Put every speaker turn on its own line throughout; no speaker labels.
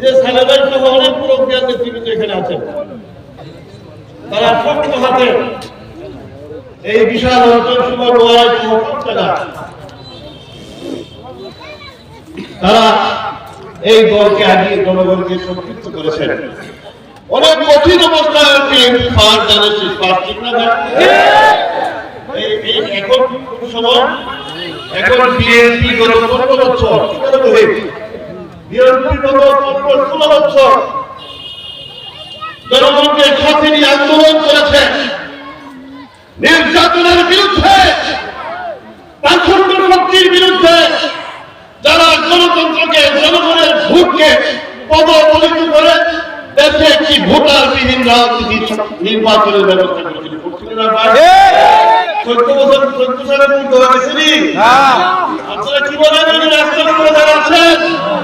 যে সালেবের সহ অনেক পুরো নেতৃবৃন্দ এখানে আছেন। তারা শক্ত হাতে এই বিশাল অঞ্চল লড়াই করতে তারা এই দলকে আগিয়ে জনগণকে সম্পৃক্ত করেছেন। অনেক কঠিন অবস্থায় পার জানে শেষ পার ঠিক না এখন সময়, এখন বিএনপি গত কি করে বলে? বিএনপি গত পনেরো ষোলো বছর। জনগণকে সাথে নিয়ে আন্দোলন করেছে। নির্যাতনের বিরুদ্ধে পাঁচশোর বিরুদ্ধে যারা গণতন্ত্রকে জনগণের ভোটকে পদপলিত করে দেশে একটি ভোটারবিহীন রাজনীতি নির্বাচনের ব্যবস্থা করেছিল? চোদ্দ বছর চোদ্দ সালে? আপনারা কি বলেন? রাস্তার উপরে যারা আছেন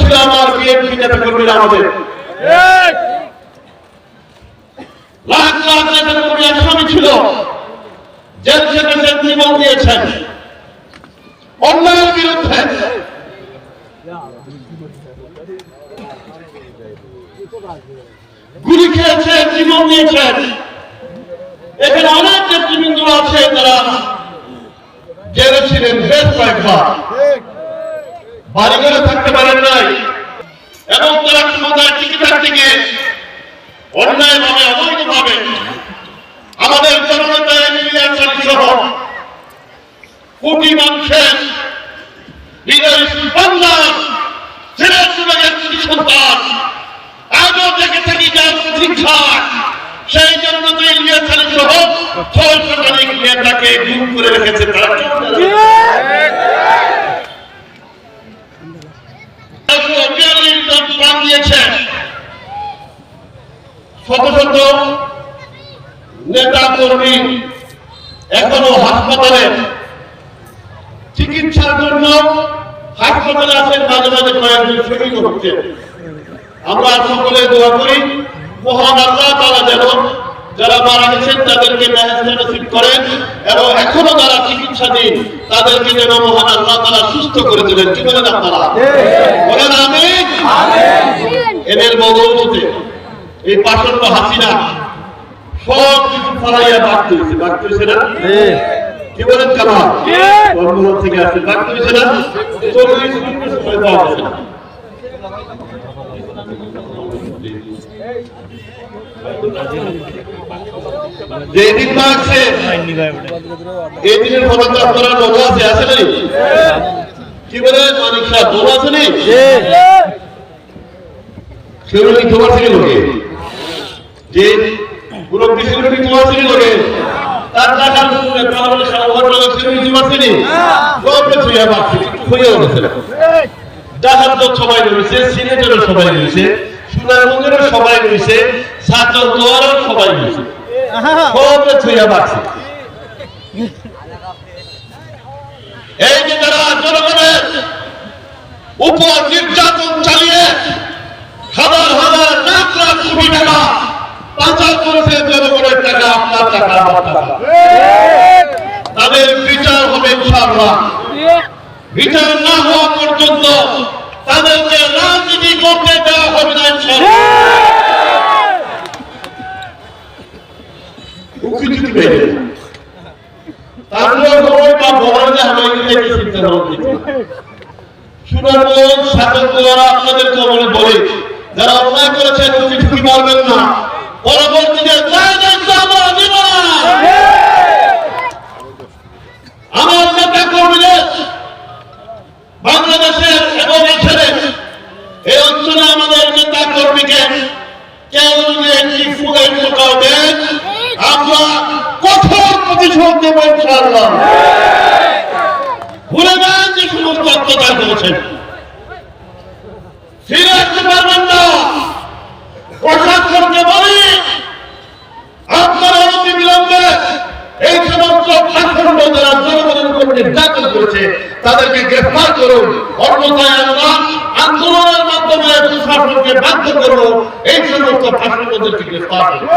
ছিল আমার বিএনপি নেতা কর্মীরা আমাদের। লাখ গুলি খেয়েছেন জীবন দিয়েছেন। এখানে অনেক নেতৃবৃন্দ আছে তারা জেলে ছিলেন বেশ কয়েকবার। বাড়ি ঘরে থাকতে পারেন নাই। এবং তারা ক্ষমতায় টিকে থাকতে গিয়ে অন্যায় ভাবে অবৈধ ভাবে আমাদের এমিলিয়া চালি সহ কোটি মানুষের হৃদয় বাংলার ছেলে সুযোগের সন্তান আজও দেখে থাকি যার সেই জন্য তো ইলিয়া চালি সহ ছয় শতাধিক নেতাকে গুম করে রেখেছে তারা। এখনও হাসপাতালে। চিকিৎসার জন্য হাসপাতালে আছেন মাঝে মাঝে আমরা সকলে দোয়া করি মহান আল্লাহ তারা যেন যারা মারা গেছেন তাদেরকে নসিব করেন এবং এখনও যারা চিকিৎসা দিন তাদেরকে যেন মহান আল্লাহ তারা সুস্থ করে দেবেন কি বলেন আপনারা? বলেন আমি এদের মগজতে এই পাশন্ড হাসিনা সব কিছু ফলাইয়া বাদ দিয়েছে। বাদ দিয়েছে না? কি বলেন কর্মঘর থেকে আসছে বাদ দিয়েছে না? চল্লিশ সময় পাওয়া যাবে না যে এই দিনের কথা তো আপনারা আছে আছে না কি বলে, মানিক সাহেব লোক আছে নি সেগুলো তোমার থেকে লোকে। যে পুরো কৃষিগুলো তোমার থেকে লোকে। তার টাকার উপরে তাহলে সারা লোক তোমার থেকে গল্পে ছুঁয়ে পাচ্ছে খুঁজেও গেছে ডাকাত সবাই রয়েছে সিলেটেরও সবাই রয়েছে সুনারগঞ্জেরও সবাই রয়েছে। ছাত্র দোয়ারও সবাই সবে ছুঁয়ে পাচ্ছে এই যে যারা জনগণের উপর নির্যাতন চালিয়ে হাজার হাজার লাখ লাখ টাকা পাচার করেছে জনগণের টাকা, আপনার টাকা তাদের বিচার হবে ইনশাআল্লাহ। বিচার না হওয়া পর্যন্ত তাদেরকে রাজনীতি করতে দেওয়া হবে না ইনশাআল্লাহ। যায়, তারপরে বা যারা অন্যায় করেছেন তুমি পারবেন না? পরবর্তীতে জয় জয় শ্যামা জীবন আমার নেতা কর্মীদের বাংলাদেশের এবং এখানে এই অঞ্চলে আমাদের নেতা কর্মীকে কেউ যদি একটি ফুলের টোকাও দেন আমরা প্রতিশোধ দেব ইনশাআল্লাহ। ভুলে যান যে সমস্ত অত্যাচার করেছেন। ফিরে আসতে পারবেন না। প্রশাসনকে বলি, আপনারা অতি বিলম্বে এই সমস্ত ভাষণ যারা জনগণের উপর নির্যাতন করেছে, তাদেরকে গ্রেফতার করুন। অন্যথায় আমরা আন্দোলনের মাধ্যমে প্রশাসনকে বাধ্য করব, এই সমস্ত ভাষণদেরকে গ্রেফতার করুন